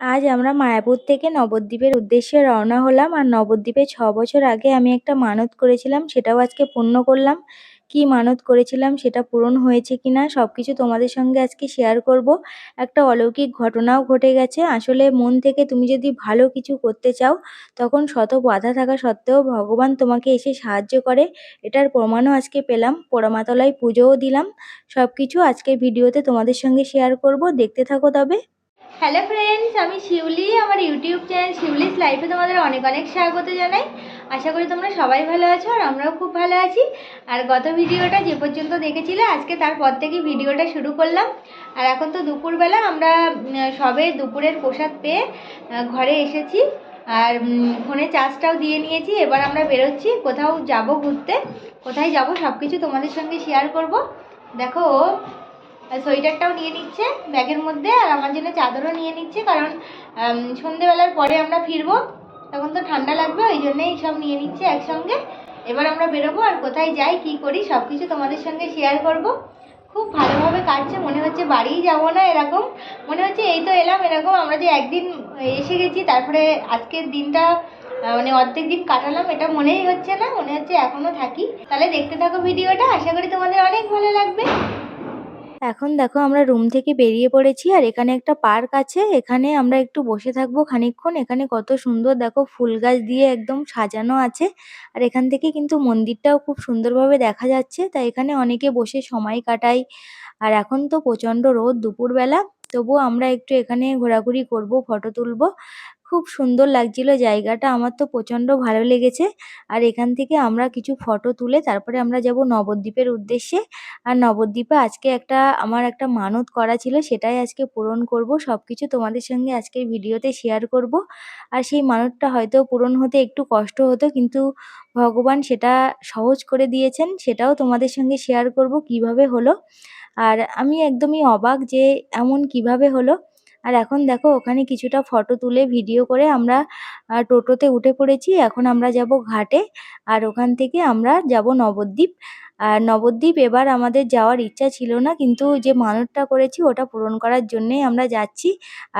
আজ আমরা মায়াপুর থেকে নবদ্বীপের উদ্দেশ্যে রওনা হলাম আর নবদ্বীপে ছ বছর আগে আমি একটা মানত করেছিলাম, সেটাও আজকে পূর্ণ করলাম। কি মানত করেছিলাম সেটা পূরণ হয়েছে কি না সব কিছু তোমাদের সঙ্গে আজকে শেয়ার করব। একটা অলৌকিক ঘটনাও ঘটে গেছে। আসলে মন থেকে তুমি যদি ভালো কিছু করতে চাও, তখন শত বাধা থাকা সত্ত্বেও ভগবান তোমাকে এসে সাহায্য করে। এটার প্রমাণও আজকে পেলাম। পোড়ামাতলায় পুজোও দিলাম। সব কিছু আজকের ভিডিওতে তোমাদের সঙ্গে শেয়ার করব। দেখতে থাকো তবে। হ্যালো ফ্রেন্ডস আমি শিউলি, আমার ইউটিউব চ্যানেল শিউলিস লাইফে তোমাদের অনেক অনেক স্বাগত জানাই। আশা করি তোমরা সবাই ভালো আছো আর আমরাও খুব ভালো আছি। আর গত ভিডিওটা যে পর্যন্ত দেখেছিলে, আজকে তারপর থেকে ভিডিওটা শুরু করলাম। আর এখন তো দুপুরবেলা, আমরা সবে দুপুরের প্রসাদ পেয়ে ঘরে এসেছি। আর ফোনে চার্জটাও দিয়ে নিয়েছি, এবার আমরা বেরোচ্ছি। কোথাও যাব ঘুরতে, কোথায় যাব সব কিছু তোমাদের সঙ্গে শেয়ার করব। দেখো সোয়েটারটাও নিয়ে নিচ্ছে, ব্যাগের মধ্যে, আর আমার জন্য চাদরও নিয়ে নিচ্ছে, কারণ সন্ধেবেলার পরে আমরা ফিরবো, তখন তো ঠান্ডা লাগবে, ওই জন্যেই সব নিয়ে নিচ্ছে একসঙ্গে। এবার আমরা বেরোবো আর কোথায় যাই, কি করি সব কিছু তোমাদের সঙ্গে শেয়ার করব। খুব ভালোভাবে কাটছে, মনে হচ্ছে বাড়িই যাব না এরকম। মনে হচ্ছে এই তো এলাম, এরকম আমরা যে একদিন এসে গেছি, তারপরে আজকের দিনটা মানে অর্ধেক দিন কাটালাম, এটা মনেই হচ্ছে না, মনে হচ্ছে এখনও থাকি। তাহলে দেখতে থাকো ভিডিওটা, আশা করি তোমাদের অনেক ভালো লাগবে। এখন দেখো আমরা রুম থেকে বেরিয়ে পড়েছি আর এখানে একটা পার্ক আছে। এখানে আমরা একটু বসে থাকব খানিকক্ষণ। এখানে কত সুন্দর দেখো ফুল গাছ দিয়ে একদম সাজানো আছে। আর এখান থেকে কিন্তু মন্দিরটাও খুব সুন্দরভাবে দেখা যাচ্ছে। তাই এখানে অনেকে বসে সময় কাটায়। আর এখন তো প্রচণ্ড রোদ দুপুরবেলা। তবুও আমরা একটু এখানে ঘোরাঘুরি করব ফটো তুলবো। খুব সুন্দর লাগছিল জায়গাটা। আমার তো প্রচণ্ড ভালো লেগেছে। আর এখান থেকে আমরা কিছু ফটো তুলে তারপরে আমরা যাব নবদ্বীপের উদ্দেশ্যে। আর নবদ্বীপে আজকে একটা, আমার একটা মানত করা ছিল, সেটাই আজকে পূরণ করব। সব কিছু তোমাদের সঙ্গে আজকের ভিডিওতে শেয়ার করব। আর সেই মানতটা হয়তো পূরণ হতে একটু কষ্ট হতো, কিন্তু ভগবান সেটা সহজ করে দিয়েছেন, সেটাও তোমাদের সঙ্গে শেয়ার করব কীভাবে হলো। আর আমি একদমই অবাক যে এমন কীভাবে হলো। আর এখন দেখো, ওখানে কিছুটা ফটো তুলে ভিডিও করে আমরা টোটোতে উঠে পড়েছি। এখন আমরা যাব ঘাটে, আর ওখান থেকে আমরা যাব নবদ্বীপ। আর নবদ্বীপ এবার আমাদের যাওয়ার ইচ্ছা ছিল না, কিন্তু যে মানতটা করেছি ওটা পূরণ করার জন্যেই আমরা যাচ্ছি।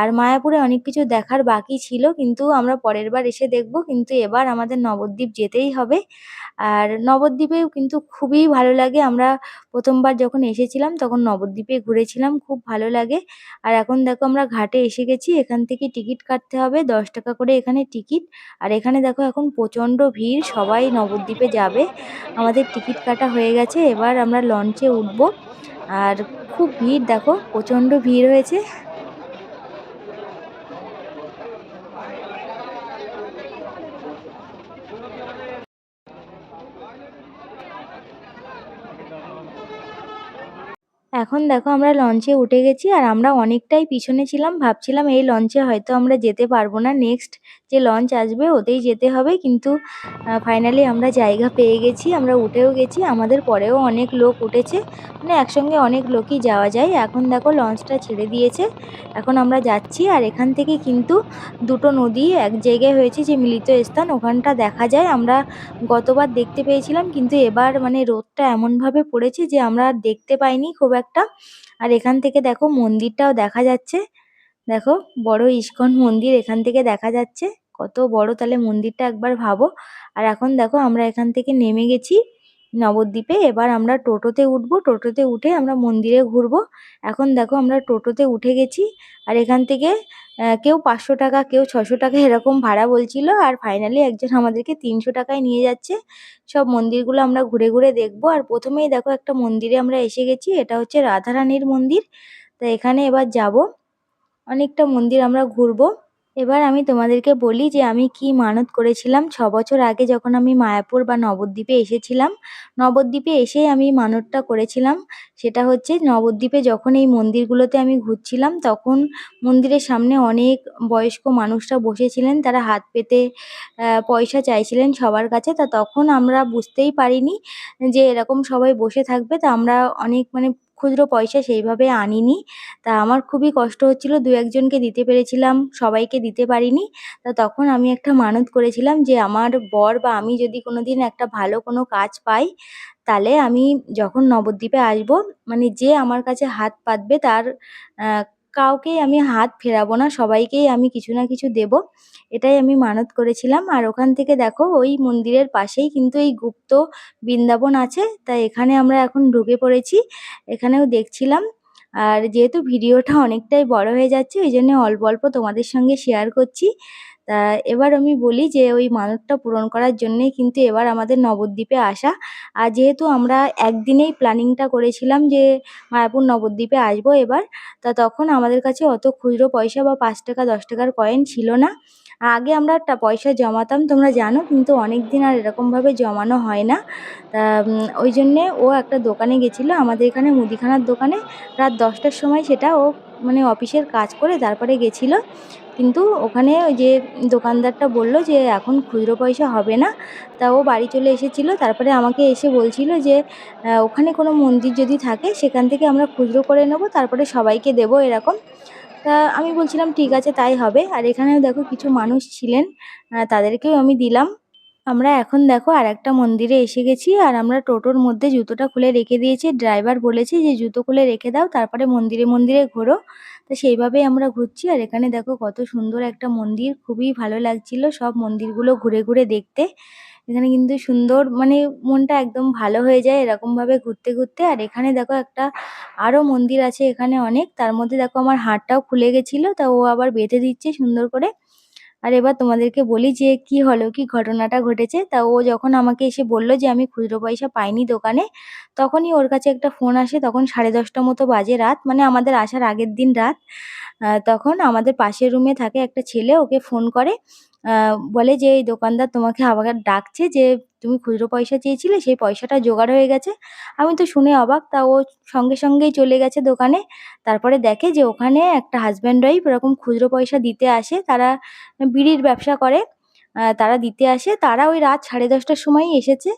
আর মায়াপুরে অনেক কিছু দেখার বাকি ছিল, কিন্তু আমরা পরের বার এসে দেখব, কিন্তু এবার আমাদের নবদ্বীপ যেতেই হবে। আর নবদ্বীপেও কিন্তু খুবই ভালো লাগে, আমরা প্রথমবার যখন এসেছিলাম তখন নবদ্বীপে ঘুরেছিলাম, খুব ভালো লাগে। আর এখন দেখো আমরা ঘাটে এসে গেছি, এখান থেকে টিকিট কাটতে হবে, দশ টাকা করে এখানে টিকিট। আর এখানে দেখো এখন প্রচণ্ড ভিড়, সবাই নবদ্বীপে যাবে। আমাদের টিকিট কাটা হয়ে গেছে, এবার আমরা লঞ্চে উঠব। আর খুব ভিড়, দেখো, প্রচণ্ড ভিড় হয়েছে। এখন দেখো, আমরা লঞ্চে উঠে গেছি, আর আমরা অনেকটাই পিছনে ছিলাম, ভাবছিলাম এই লঞ্চে হয়তো আমরা যেতে পারব না নেক্সট যে লঞ্চ আসবে ওতেই যেতে হবে। কিন্তু ফাইনালি আমরা জায়গা পেয়ে গেছি, আমরা উঠেও গেছি। আমাদের পরেও অনেক লোক উঠেছে। মানে একসঙ্গে অনেক লোকই যাওয়া যায়। এখন দেখো লঞ্চটা ছেড়ে দিয়েছে। এখন আমরা যাচ্ছি আর এখান থেকে কিন্তু দুটো নদী এক জায়গায় হয়েছে যে মিলিত স্থান। ওখানটা দেখা যায়। আমরা গতবার দেখতে পেয়েছিলাম, কিন্তু এবার মানে রোদটা এমনভাবে পড়েছে যে আমরা দেখতে পাইনি খুব একটা। আর এখান থেকে দেখো মন্দিরটাও দেখা যাচ্ছে। দেখো, বড় ইস্কন মন্দির এখান থেকে দেখা যাচ্ছে। কত বড় তাহলে মন্দিরটা একবার ভাবো। আর এখন দেখো, আমরা এখান থেকে নেমে গেছি নবদ্বীপে। এবার আমরা টোটোতে উঠবো। টোটোতে উঠে আমরা মন্দিরে ঘুরবো। এখন দেখো, আমরা টোটোতে উঠে গেছি। আর এখান থেকে কেউ পাঁচশো টাকা, কেউ ছশো টাকা এরকম ভাড়া বলছিল। আর ফাইনালি একজন আমাদেরকে তিনশো টাকায় নিয়ে যাচ্ছে। সব মন্দিরগুলো আমরা ঘুরে ঘুরে দেখব। আর প্রথমেই দেখো, একটা মন্দিরে আমরা এসে গেছি। এটা হচ্ছে রাধারানীর মন্দির। তা এখানে এবার যাব। অনেকটা মন্দির আমরা ঘুরবো। এবার আমি তোমাদেরকে বলি যে আমি কি মানত করেছিলাম। ছ বছর আগে যখন আমি মায়াপুর বা নবদ্বীপে এসেছিলাম, নবদ্বীপে এসেই আমি মানতটা করেছিলাম। সেটা হচ্ছে নবদ্বীপে যখন এই মন্দিরগুলোতে আমি ঘুরছিলাম, তখন মন্দিরের সামনে অনেক বয়স্ক মানুষরা বসেছিলেন, তারা হাত পেতে পয়সা চাইছিলেন সবার কাছে। তা তখন আমরা বুঝতেই পারিনি যে এরকম সবাই বসে থাকবে। তা আমরা অনেক মানে খুচরো পয়সা সেইভাবে আনিনি। তা আমার খুবই কষ্ট হচ্ছিল, দু একজনকে দিতে পেরেছিলাম, সবাইকে দিতে পারিনি। তা তখন আমি একটা মানত করেছিলাম যে, আমার বর বা আমি যদি কোনো দিন একটা ভালো কোনো কাজ পাই, তাহলে আমি যখন নবদ্বীপে আসব মানে যে আমার কাছে হাত পাতবে তার কাউকেই আমি হাত ফেরাবো না, সবাইকেই আমি কিছু না কিছু দেব, এটাই আমি মানত করেছিলাম। আর ওখান থেকে দেখো, ওই মন্দিরের পাশেই কিন্তু এই গুপ্ত বৃন্দাবন আছে, তাই এখানে আমরা এখন ঢুকে পড়েছি। এখানেও দেখছিলাম আর যেহেতু ভিডিওটা অনেকটাই বড় হয়ে যাচ্ছে, ওই জন্য অল্প অল্প তোমাদের সঙ্গে শেয়ার করছি। তা এবার আমি বলি যে, ওই মানতটা পূরণ করার জন্যেই কিন্তু এবার আমাদের নবদ্বীপে আসা। আর যেহেতু আমরা একদিনেই প্ল্যানিংটা করেছিলাম যে, মায়াপুর নবদ্বীপে আসব এবার, তা তখন আমাদের কাছে অত খুচরো পয়সা বা পাঁচ টাকা, দশ টাকার কয়েন ছিল না। আগে আমরা টা পয়সা জমাতাম, তোমরা জানো, কিন্তু অনেক দিন আর এরকমভাবে জমানো হয় না। তা ওই জন্যে ও একটা দোকানে গেছিল, আমাদের এখানে মুদিখানার দোকানে। রাত দশটার সময় সেটা ও মানে অফিসের কাজ করে তারপরে গেছিল। কিন্তু ওখানে ওই যে দোকানদারটা বলল যে, এখন খুচরো পয়সা হবে না। তা ও বাড়ি চলে এসেছিল, তারপরে আমাকে এসে বলছিলো যে ওখানে কোনো মন্দির যদি থাকে, সেখান থেকে আমরা খুচরো করে নেব, তারপরে সবাইকে দেবো, এরকম। তা আমি বলছিলাম, ঠিক আছে, তাই হবে। আর এখানেও দেখো কিছু মানুষ ছিলেন তাদেরকেও আমি দিলাম। আমরা এখন দেখো আর একটা মন্দিরে এসে গেছি আর আমরা টোটোর মধ্যে জুতোটা খুলে রেখে দিয়েছি। ড্রাইভার বলেছে যে, জুতো খুলে রেখে দাও, তারপরে মন্দিরে মন্দিরে ঘোরো। তো সেইভাবেই আমরা ঘুরছি আর এখানে দেখো কত সুন্দর একটা মন্দির, খুবই ভালো লাগছিল সব মন্দিরগুলো ঘুরে ঘুরে দেখতে। এখানে কিন্তু সুন্দর মানে মনটা একদম ভালো হয়ে যায় এরকমভাবে ঘুরতে ঘুরতে। আর এখানে দেখো একটা আরও মন্দির আছে এখানে অনেক। তার মধ্যে দেখো আমার হাতটাও খুলে গেছিল, তা ও আবার বেঁধে দিচ্ছে সুন্দর করে। আর এবার তোমাদেরকে বলি যে কি হলো, কি ঘটনাটা ঘটেছে। তা ও যখন আমাকে এসে বলল যে আমি খুচরো পয়সা পাইনি দোকানে, তখনই ওর কাছে একটা ফোন আসে, তখন সাড়ে দশটা মতো বাজে রাত মানে আমাদের আসার আগের দিন রাত। তখন আমাদের পাশের রুমে থাকে একটা ছেলে, ওকে ফোন করে। বলে যে, এই দোকানদার তোমাকে আবার ডাকছে যে, তুমি খুচরো পয়সা চেয়েছিলে, সেই পয়সাটা জোগাড় হয়ে গেছে। আমি তো শুনে অবাক, তা ও সঙ্গে সঙ্গেই চলে গেছে দোকানে। তারপরে দেখে যে, ওখানে একটা হাজব্যান্ড ওয়াইফ এরকম খুচরো পয়সা দিতে আসে, তারা বিড়ির ব্যবসা করে তারা দিতে আসে। তারা ওই রাত সাড়ে দশটার সময়ই এসেছে।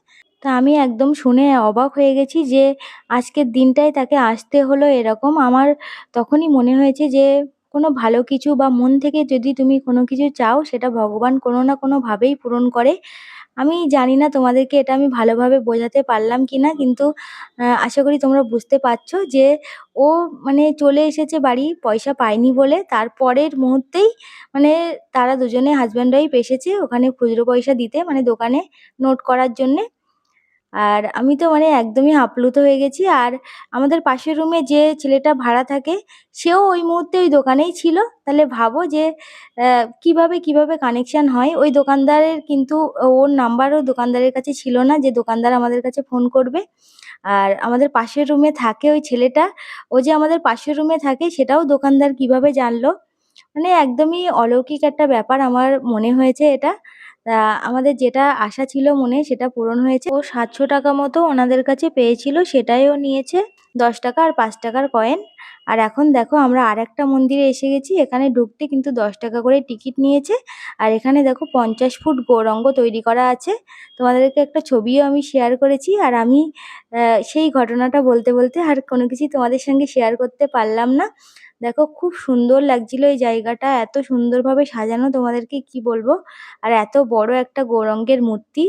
তা আমি একদম শুনে অবাক হয়ে গেছি যে, আজকের দিনটায় তাকে আসতে হলো এরকম। আমার তখনই মনে হয়েছে যে কোনো ভালো কিছু বা মন থেকে যদি তুমি কোনো কিছু চাও, সেটা ভগবান কোনো না কোনোভাবেই পূরণ করে। আমি জানি না তোমাদেরকে এটা আমি ভালোভাবে বোঝাতে পারলাম কি না, কিন্তু আশা করি তোমরা বুঝতে পারছ যে, ও মানে চলে এসেছে বাড়ি, পয়সা পায়নি বলে। তারপরের মুহূর্তেই মানে তারা দুজনে হাজব্যান্ড ওয়াইফ এসেছে ওখানে খুচরো পয়সা দিতে মানে দোকানে নোট করার জন্যে। আর আমি তো মানে একদমই আপ্লুত হয়ে গেছি। আর আমাদের পাশের রুমে যে ছেলেটা ভাড়া থাকে, সেও ওই মুহূর্তে ওই দোকানেই ছিল। তাহলে ভাবো যে কীভাবে কীভাবে কানেকশান হয়? ওই দোকানদারের কিন্তু ওর নাম্বারও দোকানদারের কাছে ছিল না যে দোকানদার আমাদের কাছে ফোন করবে। আর আমাদের পাশের রুমে থাকে ওই ছেলেটা। ও যে আমাদের পাশের রুমে থাকে, সেটাও দোকানদার কীভাবে জানলো? মানে একদমই অলৌকিক একটা ব্যাপার আমার মনে হয়েছে এটা। তা আমাদের যেটা আশা ছিল মনে সেটা পূরণ হয়েছে। ও সাতশো টাকা মতো ওনাদের কাছে পেয়েছিল, সেটাইও নিয়েছে। দশ টাকা আর পাঁচ টাকার কয়েন। আর এখন দেখো আমরা আর একটা মন্দিরে এসে গেছি, এখানে ঢুকতে কিন্তু দশ টাকা করে টিকিট নিয়েছে। আর এখানে দেখো পঞ্চাশ ফুট গৌরঙ্গ তৈরি করা আছে। তোমাদেরকে একটা ছবিও আমি শেয়ার করেছি। আর আমি সেই ঘটনাটা বলতে বলতে আর কোনো কিছুই তোমাদের সঙ্গে শেয়ার করতে পারলাম না। দেখো খুব সুন্দর লাগছিল এই জায়গাটা। এত সুন্দরভাবে সাজানো, তোমাদেরকে কি বলব? আর এত বড় একটা গৌরঙ্গের মূর্তি,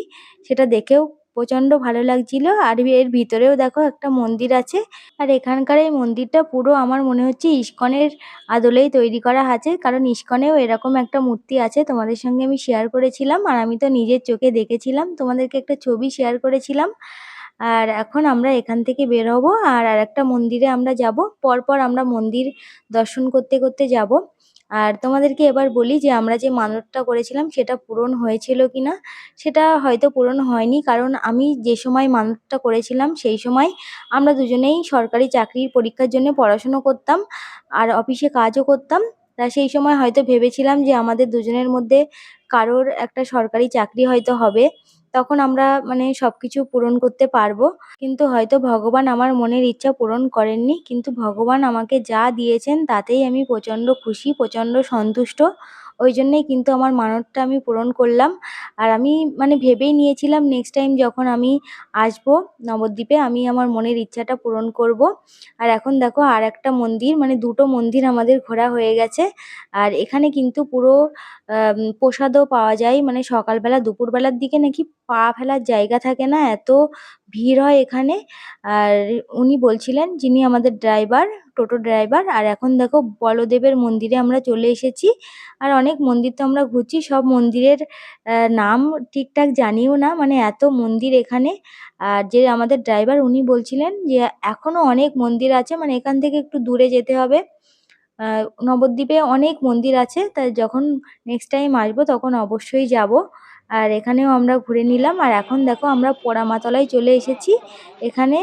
সেটা দেখেও প্রচণ্ড ভালো লাগছিল। আর এর ভিতরেও দেখো একটা মন্দির আছে। আর এখানকার এই মন্দিরটা পুরো আমার মনে হচ্ছে ইস্কনের আদলেই তৈরি করা আছে। কারণ ইস্কনেও এরকম একটা মূর্তি আছে, তোমাদের সঙ্গে আমি শেয়ার করেছিলাম। আর আমি তো নিজের চোখে দেখেছিলাম। তোমাদেরকে একটা ছবি শেয়ার করেছিলাম। আর এখন আমরা এখান থেকে বের হব আর আরেকটা মন্দিরে আমরা যাব। পরপর আমরা মন্দির দর্শন করতে করতে যাব। আর তোমাদেরকে এবার বলি যে আমরা যে মানতটা করেছিলাম সেটা পূরণ হয়েছিল কি না সেটা হয়তো পূরণ হয়নি। কারণ আমি যে সময় মানতটা করেছিলাম সেই সময় আমরা দুজনেই সরকারি চাকরির পরীক্ষার জন্য পড়াশুনো করতাম আর অফিসে কাজও করতাম। তা সেই সময় হয়তো ভেবেছিলাম যে আমাদের দুজনের মধ্যে কারোর একটা সরকারি চাকরি হয়তো হবে। তখন আমরা মানে সব কিছু পূরণ করতে পারব। কিন্তু হয়তো ভগবান আমার মনের ইচ্ছা পূরণ করেননি। কিন্তু ভগবান আমাকে যা দিয়েছেন তাতেই আমি প্রচণ্ড খুশি, প্রচণ্ড সন্তুষ্ট। ওই জন্যেই কিন্তু আমার মানতটা আমি পূরণ করলাম। আর আমি মানে ভেবেই নিয়েছিলাম নেক্সট টাইম যখন আমি আসব নবদ্বীপে আমি আমার মনের ইচ্ছাটা পূরণ করব। আর এখন দেখো আর একটা মন্দির মানে দুটো মন্দির আমাদের ঘোরা হয়ে গেছে। আর এখানে কিন্তু পুরো প্রসাদও পাওয়া যায়। মানে সকালবেলা, দুপুরবেলার দিকে নাকি পা ফেলার জায়গা থাকে না, এত ভিড় হয় এখানে। আর উনি বলছিলেন যিনি আমাদের ড্রাইভার টোটো ড্রাইভার আর এখন দেখো বলদেবের মন্দিরে আমরা চলে এসেছি। আর অনেক মন্দির তো আমরা ঘুরছি, সব মন্দিরের নাম ঠিকঠাক জানিও না মানে এত মন্দির এখানে। আর যে আমাদের ড্রাইভার উনি বলছিলেন যে এখনও অনেক মন্দির আছে মানে এখান থেকে একটু দূরে যেতে হবে। নবদ্বীপে অনেক মন্দির আছে তাই যখন নেক্সট টাইম আসব তখন অবশ্যই যাব। আর এখানেও আমরা ঘুরে নিলাম। আর এখন দেখো আমরা পোড়ামাতলায় চলে এসেছি। এখানে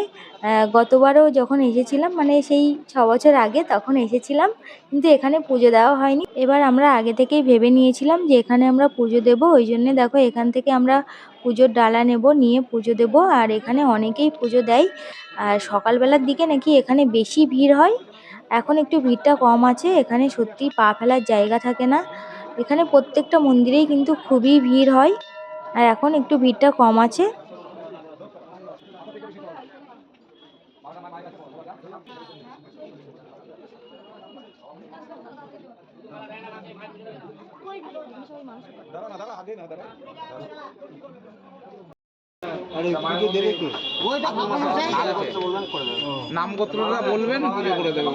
গতবারও যখন এসেছিলাম মানে সেই ছ বছর আগে তখন এসেছিলাম, কিন্তু এখানে পুজো দেওয়া হয়নি। এবার আমরা আগে থেকেই ভেবে নিয়েছিলাম যে এখানে আমরা পুজো দেব। ওই জন্যে দেখো এখান থেকে আমরা পুজোর ডালা নেব, নিয়ে পুজো দেব। আর এখানে অনেকেই পুজো দেয়। আর সকালবেলার দিকে নাকি এখানে বেশি ভিড় হয়। এখন একটু ভিড়টা কম আছে। এখানে সত্যি পা ফেলার জায়গা থাকে না। এখানে প্রত্যেকটা মন্দিরেই কিন্তু খুবই ভিড় হয়। আর এখন একটু ভিড়টা কম আছে। নাম গোত্রটা বলবেন পুজো করে দেবেন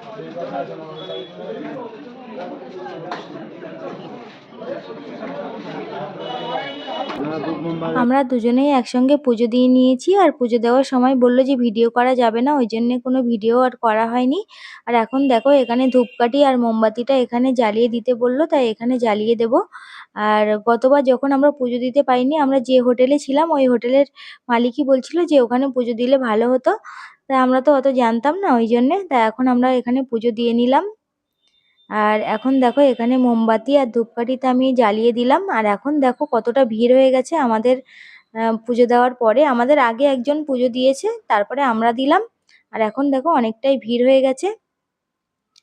আমরা দুজনেই একসঙ্গে পুজো দিয়ে নিয়েছি আর পুজো দেওয়ার সময় বলল যে ভিডিও করা যাবে না, ওই জন্য কোনো ভিডিও আর করা হয়নি। আর এখন দেখো এখানে ধূপকাঠি আর মোমবাতিটা এখানে জ্বালিয়ে দিতে বলল, তাই এখানে জ্বালিয়ে দেব। আর গতবার যখন আমরা পুজো দিতে পাইনি আমরা যে হোটেলে ছিলাম, ওই হোটেলের মালিকই বলছিল যে ওখানে পুজো দিলে ভালো হতো। তাই আমরা তো অত জানতাম না, ওই জন্যে। তাই এখন আমরা এখানে পুজো দিয়ে নিলাম। আর এখন দেখো, এখানে মোমবাতি আর ধূপকাঠিতে আমি জ্বালিয়ে দিলাম। আর এখন দেখো কতটা ভিড় হয়ে গেছে আমাদের পুজো দেওয়ার পরে। আমাদের আগে একজন পুজো দিয়েছে, তারপরে আমরা দিলাম। আর এখন দেখো অনেকটাই ভিড় হয়ে গেছে।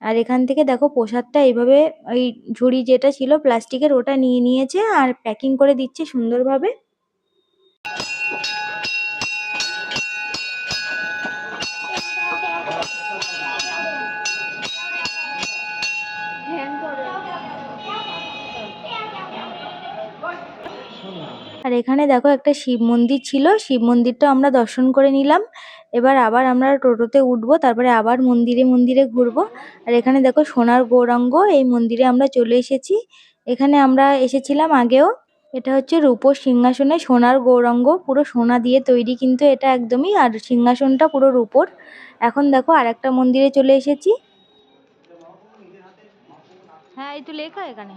আর এখান থেকে দেখো প্রসাদটা এইভাবে, ওই ঝুড়ি যেটা ছিল প্লাস্টিকের, ওটা নিয়ে নিয়েছে। আর প্যাকিং করে দিচ্ছে সুন্দরভাবে। আর এখানে দেখো একটা শিব মন্দির ছিল। শিব মন্দিরটা আমরা দর্শন করে নিলাম। এবার আবার আমরা টোটোতে উঠবো, তারপরে আবার মন্দিরে মন্দিরে ঘুরবো। আর এখানে দেখো সোনার গৌরাঙ্গ, এই মন্দিরে আমরা চলে এসেছি। এখানে আমরা এসেছিলাম আগেও। এটা হচ্ছে রূপোর সিংহাসনে সোনার গৌরাঙ্গ, পুরো সোনা দিয়ে তৈরি কিন্তু এটা একদমই। আর সিংহাসনটা পুরো রূপোর। এখন দেখো আর একটা মন্দিরে চলে এসেছি। হ্যাঁ এই তো লেখা এখানে।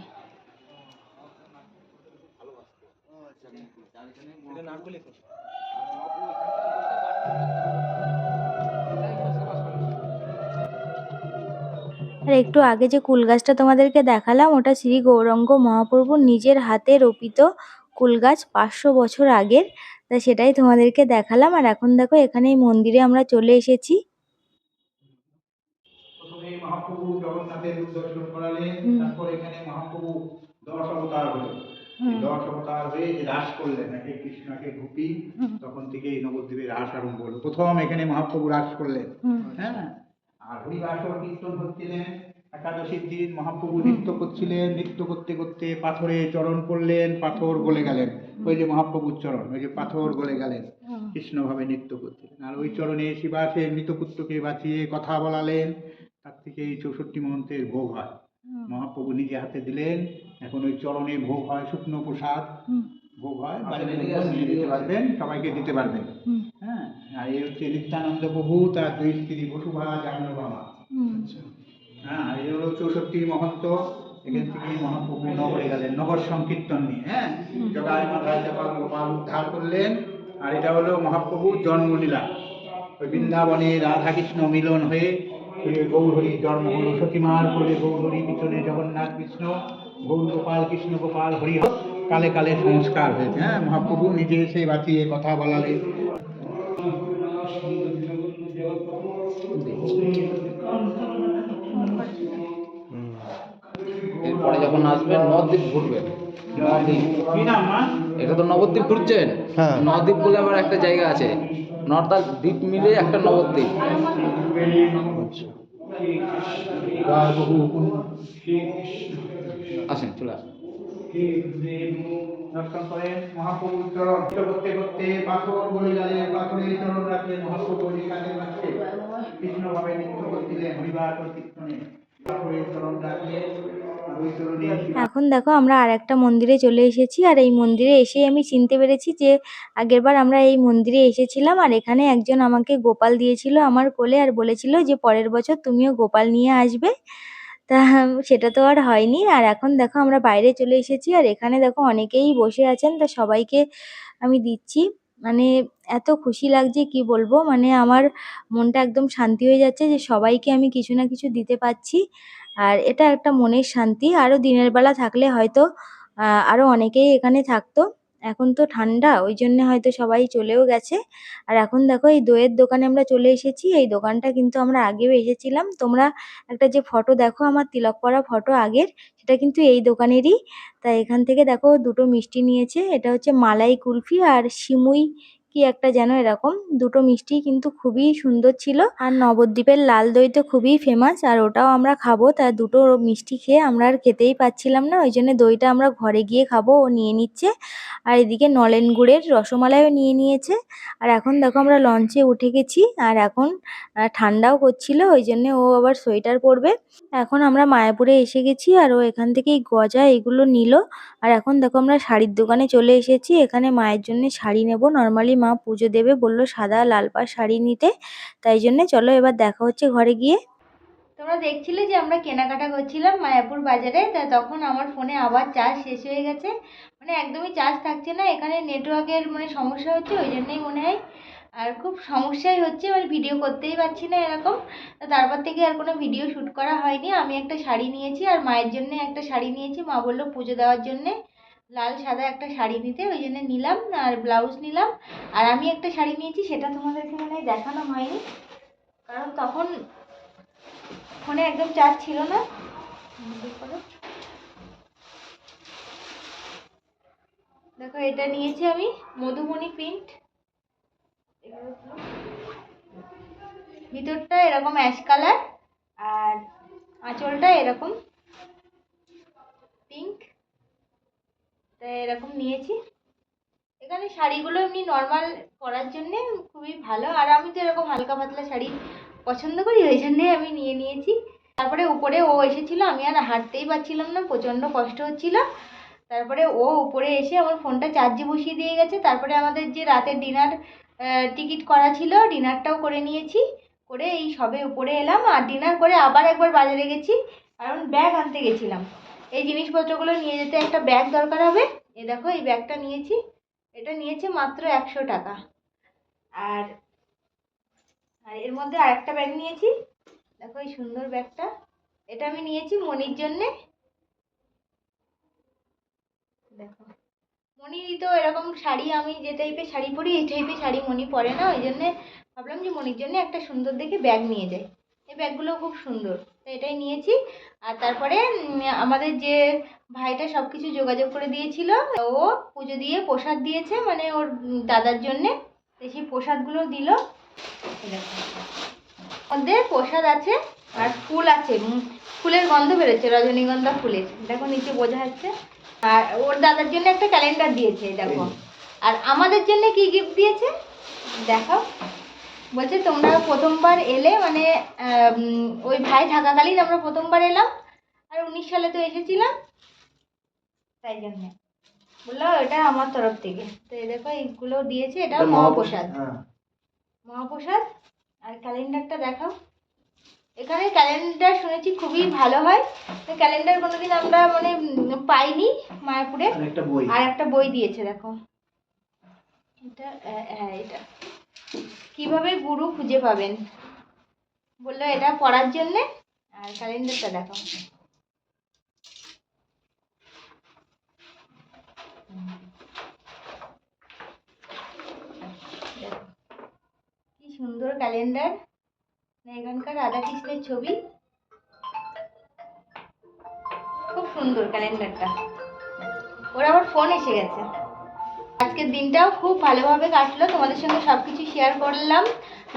আর একটু আগে যে কুল গাছটা তোমাদেরকে দেখালাম ওটা শ্রী গৌরাঙ্গ মহাপ্রভু নিজের হাতে রোপিত কুল গাছ পাঁচশো বছর আগের। তা সেটাই তোমাদেরকে দেখালাম। আর এখন দেখো এখানে এই মন্দিরে আমরা চলে এসেছি। মহাপ্রভু জগন্নাথের দর্শন করালেন তারপর এখানে মহাপ্রভু দশ অবতার হলো হুম। দশ অবতার যে রাস করলেন একে কৃষ্ণ একে গোপী তখন থেকে এই নবদ্বীপের রাস আরম্ভ হলো। প্রথম এখানে মহাপ্রভু রাস করলেন। হ্যাঁ? আর হরিবাসর কীর্তন হচ্ছিলেন একাদশীর দিন মহাপ্রভু নৃত্য করছিলেন নৃত্য করতে করতে পাথরে চরণ করলেন পাথর গলে গেলেন। ওই যে মহাপ্রভুর চরণ ওই যে পাথর গলে গেলেন। কৃষ্ণভাবে নৃত্য করছিলেন। আর ওই চরণে শিবাসের মৃতপুত্রকে বাঁচিয়ে কথা বলালেন। তার থেকে এই চৌষট্টি মন্ত্রের ভোগ হয়। মহাপ্রভু নিজে হাতে দিলেন এখন ওই চরণে ভোগ হয় শুকনো প্রসাদ ভোগ হয় লোকজন নিয়ে দিতে পারবেন সবাইকে দিতে পারবেন। হ্যাঁ আর এই হচ্ছে নিত্যানন্দ প্রভু তার দুই স্ত্রী বসুভা জাহ্নবামা হ্যাঁ এই হলো চৌষট্টি মহন্ত এখান থেকে মহাপ্রভু নগরে গেলেন নগর সংকীর্তন নিয়ে হ্যাঁ? জগায় মাথায় চাপা গোপাল উদ্ধার করলেন আর এটা হলো মহাপ্রভুর জন্মলীলা। ওই বৃন্দাবনে রাধাকৃষ্ণ মিলন হয়ে গৌরহরি জন্ম হলো সতীমার কোলে গৌরহরি পিছনে জগন্নাথ কৃষ্ণ গৌর গোপাল কৃষ্ণ গোপাল হরিহর কালে কালে সংস্কার হয়েছে। হ্যাঁ মহাপ্রভু নিজে এসে বাঁচিয়ে কথা বলালে এরপরে যখন আসবেন নবদ্বীপ ঘুরবেন। মা? এটা তো নবদ্বীপ ঘুরছেন? হ্যাঁ। নবদ্বীপ বলে আবার একটা জায়গা আছে। নর্দাল দ্বীপ মিলে একটা নবদ্বীপ আসেন, চলে আসেন। দর্শন করেন মহাপ্রভুর চরণ করতে করতে পাথর বলে গেলেন পাথরের চরণ রাখলেন মহাপ্রভু কাজের মাঝে কৃষ্ণভাবে নৃত্য করছিলেন হরিবার পাথরের চরণ চরণে এখন দেখো আমরা আর একটা মন্দিরে চলে এসেছি, আর এই মন্দিরে এসে আমি চিনতে পেরেছি যে আগেরবার আমরা এই মন্দিরে এসেছিলাম, আর এখানে একজন আমাকে গোপাল দিয়েছিল আমার কোলে আর বলেছিল যে পরের বছর তুমিও গোপাল নিয়ে আসবে। তা সেটা তো আর হয়নি, আর এখন দেখো আমরা বাইরে চলে এসেছি, আর এখানে দেখো অনেকেই বসে আছেন, তা সবাইকে আমি দিচ্ছি। মানে এত খুশি লাগছে, কি বলব? মানে আমার মনটা একদম শান্তি হয়ে যাচ্ছে যে সবাইকে আমি কিছু না কিছু দিতে পারছি আর এটা একটা মনের শান্তি। আরও দিনের বেলা থাকলে হয়তো আহ, আরও অনেকেই এখানে থাকতো। এখন তো ঠান্ডা ওই জন্য হয়তো সবাই চলেও গেছে। আর এখন দেখো এই দইয়ের দোকানে আমরা চলে এসেছি। এই দোকানটা কিন্তু আমরা আগেও এসেছিলাম। তোমরা একটা যে ফটো দেখো আমার তিলক পরা ফটো আগের সেটা কিন্তু এই দোকানেরই। তাই এখান থেকে দেখো দুটো মিষ্টি নিয়েছে। এটা হচ্ছে মালাই কুলফি আর সিমুই কি একটা যেন এরকম। দুটো মিষ্টি কিন্তু খুবই সুন্দর ছিল। আর নবদ্বীপের লাল দই তো খুবই ফেমাস আর ওটাও আমরা খাব। তা দুটো মিষ্টি খেয়ে আমরা আর খেতেই পাচ্ছিলাম না, ওই জন্য দইটা আমরা ঘরে গিয়ে খাব, ও নিয়ে নিচ্ছে। আর এদিকে নলেন গুড়ের রসমালাইও নিয়ে নিয়েছে। আর এখন দেখো আমরা লঞ্চে উঠে গেছি, আর এখন ঠান্ডাও করছিল, ওই জন্য ও আবার সোয়েটার পরবে। এখন আমরা মায়াপুরে এসে গেছি, আর ও এখান থেকেই গজা এগুলো নিল। আর এখন দেখো আমরা শাড়ির দোকানে চলে এসেছি, এখানে মায়ের জন্য শাড়ি নেব। নর্মালি মা পুজো দেবে বলল সাদা লাল পাড় শাড়ি নিতে। তাই জন্যে চলো এবার দেখা হচ্ছে ঘরে গিয়ে। তোমরা দেখছিলে যে আমরা কেনাকাটা করছিলাম মায়াপুর বাজারে, তা তখন আমার ফোনে আবার চার্জ শেষ হয়ে গেছে। মানে একদমই চার্জ থাকছে না, এখানে নেটওয়ার্কের মানে সমস্যা হচ্ছে, ওই জন্যই মনে হয়। আর খুব সমস্যাই হচ্ছে মানে ভিডিও করতেই পারছি না এরকম। তো তারপর থেকে আর কোনো ভিডিও শ্যুট করা হয়নি। আমি একটা শাড়ি নিয়েছি আর মায়ের জন্য একটা শাড়ি নিয়েছি। মা বলল পুজো দেওয়ার জন্যে। লাল সাদা একটা শাড়ি নিতে, ওই জন্য নিলাম আর ব্লাউজ নিলাম। আর আমি একটা শাড়ি নিয়েছি, সেটা তোমাদেরকে মানে দেখানো হয়নি। কারণ তখন ফোনে একদম চার্জ ছিল না। দেখো, এটা নিয়েছি আমি মধুমণি প্রিন্ট। ভিতরটা এরকম অ্যাশ কালার, আর আঁচলটা এরকম। পিঙ্ক। এরকম নিয়েছি। এখানে শাড়িগুলো এমনি নর্মাল পরার জন্যে খুবই ভালো। আর আমি তো এরকম হালকা পাতলা শাড়ি পছন্দ করি, ওই জন্যে আমি নিয়ে নিয়েছি। তারপরে উপরে ও এসেছিল, আমি আর হাঁটতেই পারছিলাম না, প্রচণ্ড কষ্ট হচ্ছিল। তারপরে ও উপরে এসে আমার ফোনটা চার্জে বসিয়ে দিয়ে গেছে। তারপরে আমাদের যে রাতের ডিনার টিকিট করা ছিল ডিনারটাও করে নিয়েছি। করে এই সবে উপরে এলাম। আর ডিনার করে আবার একবার বাজারে গেছি, কারণ ব্যাগ আনতে গেছিলাম। এই জিনিসপত্রগুলো নিয়ে যেতে একটা ব্যাগ দরকার হবে। এ দেখো, এই ব্যাগটা নিয়েছি। এটা নিয়েছে মাত্র একশো টাকা। আর আর এর মধ্যে আরেকটা ব্যাগ নিয়েছি। দেখো এই সুন্দর ব্যাগটা এটা আমি নিয়েছি মনির জন্যে। দেখো মনি তো এরকম শাড়ি, আমি যে টাইপের শাড়ি পরি, এই টাইপের শাড়ি মনি পরে না। ওই জন্যে ভাবলাম যে মনির জন্য একটা সুন্দর দেখে ব্যাগ নিয়ে যাই। এই ব্যাগগুলো খুব সুন্দর। তো এটাই নিয়েছি। আর তারপরে আমাদের যে ভাইটা সব কিছু যোগাযোগ করে দিয়েছিল ও পুজো দিয়ে প্রসাদ দিয়েছে মানে ওর দাদার জন্যে। তো সেই প্রসাদগুলো দিল। মধ্যে প্রসাদ আছে আর ফুল আছে ফুলের গন্ধ বেরোচ্ছে রজনীগন্ধা ফুলের। দেখো নিচে বোঝা যাচ্ছে। আর ওর দাদার জন্য একটা ক্যালেন্ডার দিয়েছে দেখো। আর আমাদের জন্য কি গিফট দিয়েছে? দেখো বলছে তোমরা প্রথমবার এলে মানে ওই ভাই থাকাকালীন আমরা প্রথমবার এলাম আর উনিশ সালে তো এসেছিলাম। তাই জন্য। বলল এটা আমার তরফ থেকে। তো এই দেখো এইগুলো দিয়েছে এটা মহাপ্রসাদ। হ্যাঁ। মহাপ্রসাদ আর ক্যালেন্ডারটা দেখাও। এখানে ক্যালেন্ডার শুনেছি খুবই ভালো হয়। তো ক্যালেন্ডার কোনোদিন আমরা মানে পাইনি মায়াপুরে। আর একটা বই। আর একটা বই দিয়েছে দেখো। এটা হ্যাঁ এটা। কীভাবে গুরু খুঁজে পাবেন? বলল, এটা পড়ার জন্যে? আর ক্যালেন্ডারটা দেখো কি সুন্দর ক্যালেন্ডার। এখানকার রাধাকৃষ্ণের ছবি। খুব সুন্দর ক্যালেন্ডারটা। ওর আবার ফোন এসে গেছে। আজকের দিনটাও খুব ভালোভাবে কাটলো। তোমাদের সঙ্গে সব কিছু শেয়ার করলাম।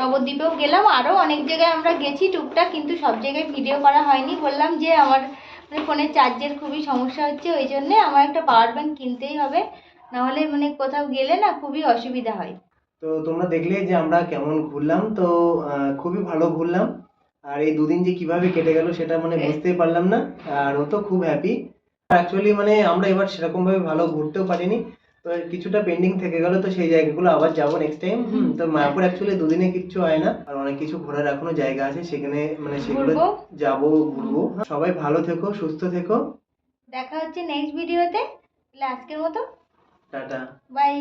নবদ্বীপেও গেলাম। আরও অনেক জায়গায় আমরা গেছি টুকটাক, কিন্তু সব জায়গায় ভিডিও করা হয়নি। বললাম যে আমার মানে ফোনের চার্জের খুবই সমস্যা হচ্ছে, ওই জন্যে আমার একটা পাওয়ার ব্যাংক কিনতেই হবে। নাহলে মানে কোথাও গেলে না খুবই অসুবিধা হয়। তো তোমরা দেখলে যে আমরা কেমন ঘুরলাম। তো খুবই ভালো ঘুরলাম। আর এই দুদিন যে কীভাবে কেটে গেল সেটা মানে বুঝতেই পারলাম না। আর ও তো খুব হ্যাপি অ্যাকচুয়ালি মানে আমরা এবার সেরকম ভাবে ভালো ঘুরতেও পারিনি। তো কিছুটা পেন্ডিং থেকে গেল তো সেই জায়গাগুলো আবার যাব নেক্সট টাইম তো মায়াপুর অ্যাকচুয়ালি দুদিনে কিচ্ছু হয় না। আর অনেক কিছু ঘোরার এখনও জায়গা আছে সেখানে মানে সেগুলো যাব ঘুরবো। সবাই ভালো থেকো সুস্থ থেকো। দেখা হচ্ছে নেক্সট ভিডিওতে তে। আজকের মতো। টাটা। বাই